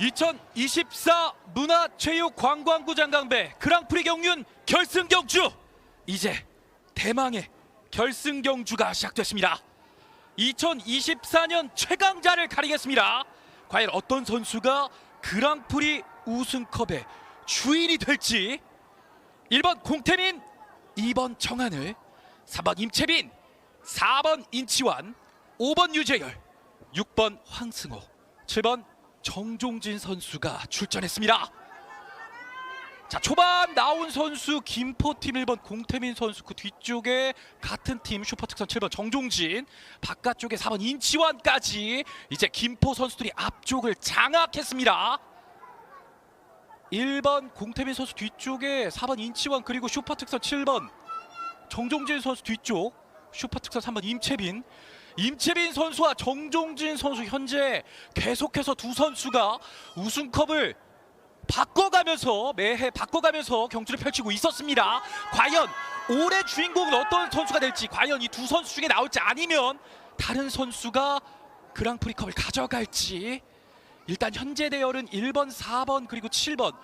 2024 문화체육관광부 장강배 그랑프리 경륜 결승 경주 이제 대망의 결승 경주가 시작됐습니다. 2024년 최강자를 가리겠습니다. 과연 어떤 선수가 그랑프리 우승컵의 주인이 될지 1번 공태민, 2번 정한을, 3번 임채빈, 4번 인치환, 5번 유재열, 6번 황승호, 7번 정종진 선수가 출전했습니다. 자 초반 나온 선수 김포팀 1번 공태민 선수 그 뒤쪽에 같은 팀 슈퍼특선 7번 정종진 바깥쪽에 4번 인치환까지 이제 김포 선수들이 앞쪽을 장악했습니다. 1번 공태민 선수 뒤쪽에 4번 인치환 그리고 슈퍼특선 7번 정종진 선수 뒤쪽 슈퍼특선 3번 임채빈 임채빈 선수와 정종진 선수 현재 계속해서 두 선수가 우승컵을 바꿔가면서 매해 바꿔가면서 경주를 펼치고 있었습니다. 과연 올해 주인공은 어떤 선수가 될지 과연 이 두 선수 중에 나올지 아니면 다른 선수가 그랑프리컵을 가져갈지 일단 현재 대열은 1번, 4번 그리고 7번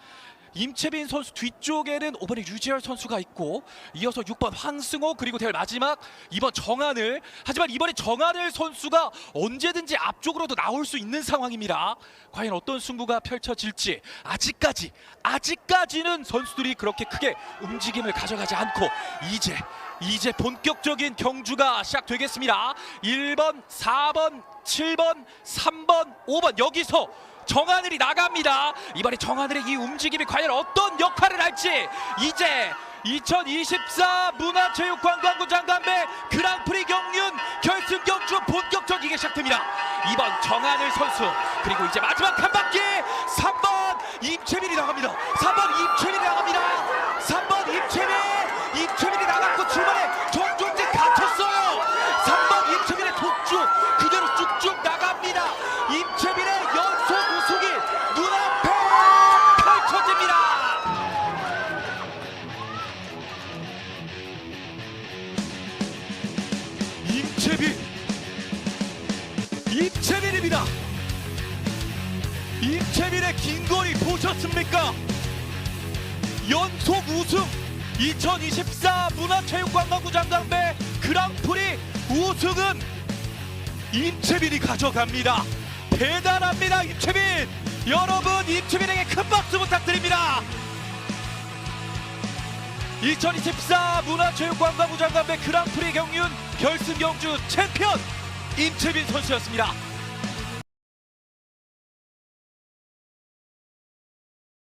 임채빈 선수 뒤쪽에는 5번의 유재열 선수가 있고 이어서 6번 황승호 그리고 대열 마지막 2번 정한을 하지만 이번에 정한을 선수가 언제든지 앞쪽으로도 나올 수 있는 상황입니다. 과연 어떤 승부가 펼쳐질지 아직까지 아직까지는 선수들이 그렇게 크게 움직임을 가져가지 않고 이제 이제 본격적인 경주가 시작되겠습니다. 1번, 4번, 7번, 3번, 5번 여기서 정하늘이 나갑니다. 이번에 정하늘의 이 움직임이 과연 어떤 역할을 할지 이제 2024 문화체육관광부 장관배 그랑프리 경륜 결승 경주 본격적이게 시작됩니다. 2번 정하늘 선수 그리고 이제 마지막 한 바퀴 3번 임채민이 나갑니다. 3번 임채민이 나갑니다. 임채빈 임채빈입니다. 임채빈의 긴 거리 보셨습니까? 연속 우승 2024 문화체육관광부 장강배 그랑프리 우승은 임채빈이 가져갑니다. 대단합니다, 임채빈. 여러분, 임채빈에게 큰 박수 부탁드립니다. 2024 문화체육관광부 장관배 그랑프리 경륜 결승 경주 챔피언 임채빈 선수였습니다.